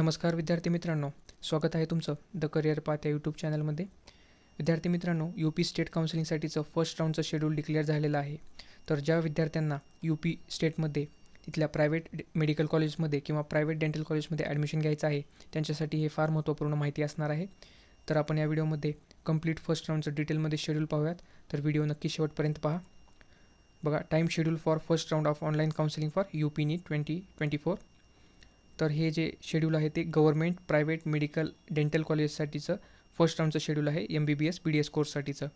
नमस्कार विद्यार्थी मित्रांनो. स्वागत आहे तुमचं द करिअर पाथ या यूट्यूब चॅनलमध्ये विद्यार्थी मित्रांनो यू पी स्टेट काउन्सिलिंगसाठीचं फर्स्ट राऊंडचं शेड्यूल डिक्लेअर झालेलं आहे. तर ज्या विद्यार्थ्यांना यू पी स्टेटमध्ये तिथल्या प्रायव्हेट मेडिकल कॉलेजमध्ये किंवा प्रायव्हेट डेंटल कॉलेजमध्ये ॲडमिशन घ्यायचं आहे त्यांच्यासाठी हे फार महत्त्वपूर्ण माहिती असणार आहे. तर आपण या व्हिडिओमध्ये कंप्लीट फर्स्ट राऊंडचं डिटेलमध्ये शेड्यूल पाहूयात. तर व्हिडिओ नक्की शेवटपर्यंत पहा. बघा time schedule for first round of online counselling for U P NEET twenty twenty four तर हे जे शेड्यूल आहे ते गव्हर्मेंट प्रायव्हेट मेडिकल डेंटल कॉलेजसाठीचं फर्स्ट राऊंडचं शेड्यूल आहे M B B S B D S कोर्ससाठीचं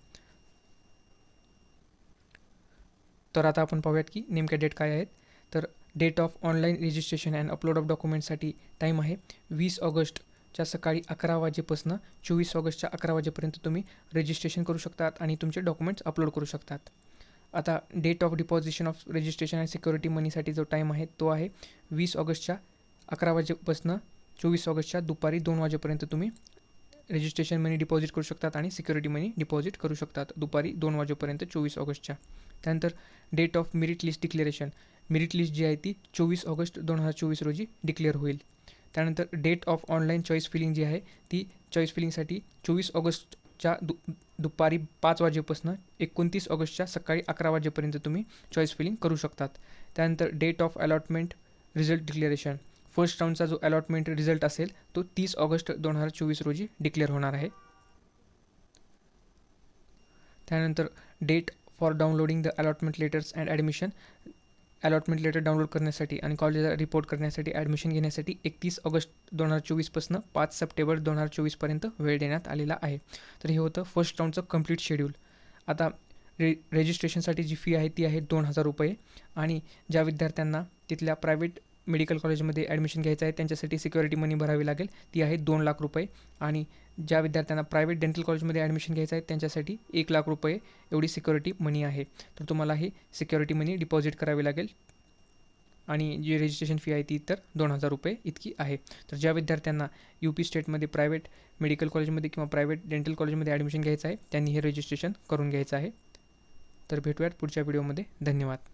तर आता आपण पाहूयात की नेमक्या डेट काय आहेत. तर date of online registration and upload of डॉक्युमेंटसाठी time आहे वीस ऑगस्टच्या सकाळी अकरा वाजेपासून चोवीस ऑगस्टच्या अकरा वाजेपर्यंत तुम्ही रजिस्ट्रेशन करू शकतात आणि तुमचे डॉक्युमेंट्स अपलोड करू शकतात. आता date of deposition of registration and security मनीसाठी जो टाईम आहे तो आहे वीस ऑगस्टच्या अकरा वाजेपासून चोवीस ऑगस्टच्या दुपारी दोन वाजेपर्यंत तुम्ही रजिस्ट्रेशन मनी डिपॉझिट करू शकतात आणि सिक्युरिटी मनी डिपॉझिट करू शकतात. दुपारी दोन वाजेपर्यंत चोवीस ऑगस्टच्या. त्यानंतर date of merit list declaration merit list जी आहे ती चोवीस ऑगस्ट दोन हजार चोवीस रोजी डिक्लेअर होईल. त्यानंतर date of online choice filling जी आहे ती चॉईस फिलिंगसाठी चोवीस ऑगस्टच्या दु दुपारी पाच वाजेपासून एकोणतीस ऑगस्टच्या सकाळी अकरा वाजेपर्यंत तुम्ही चॉईस फिलिंग करू शकतात. त्यानंतर date of allotment result declaration first राऊंडचा जो अलॉटमेंट रिझल्ट असेल तो तीस ऑगस्ट दोन हजार चोवीस रोजी डिक्लेअर होणार आहे. त्यानंतर date for downloading the allotment letters and admission allotment letter download करण्यासाठी आणि कॉलेजला रिपोर्ट करण्यासाठी ॲडमिशन घेण्यासाठी एकतीस ऑगस्ट दोन हजार चोवीसपासून पाच सप्टेंबर दोन हजार चोवीसपर्यंत वेळ देण्यात आलेला आहे. तर हे होतं फर्स्ट राऊंडचं कंप्लीट शेड्यूल आता रे रजिस्ट्रेशनसाठी जी फी आहे ती आहे दोन हजार रुपये. आणि ज्या विद्यार्थ्यांना तिथल्या प्रायव्हेट मेडिकल कॉलेजमध्ये ॲडमिशन घ्यायचं आहे. त्यांच्यासाठी सिक्युरिटी मनी भरावी लागेल. ती आहे दोन लाख रुपये. आणि ज्या विद्यार्थ्यांना प्रायव्हेट डेंटल कॉलेजमध्ये ॲडमिशन घ्यायचं आहे त्यांच्यासाठी एक लाख रुपये एवढी सिक्युरिटी मनी आहे. तर तुम्हाला ही सिक्युरिटी मनी डिपॉझिट करावी लागेल. आणि जी रजिस्ट्रेशन फी आहे ती तर दोन हजार रुपये इतकी आहे. तर ज्या विद्यार्थ्यांना यू पी स्टेटमध्ये प्रायव्हेट मेडिकल कॉलेजमध्ये किंवा प्रायव्हेट डेंटल कॉलेजमध्ये ॲडमिशन घ्यायचं आहे त्यांनी हे रजिस्ट्रेशन करून घ्यायचं आहे. तर भेटूयात पुढच्या व्हिडिओमध्ये. धन्यवाद.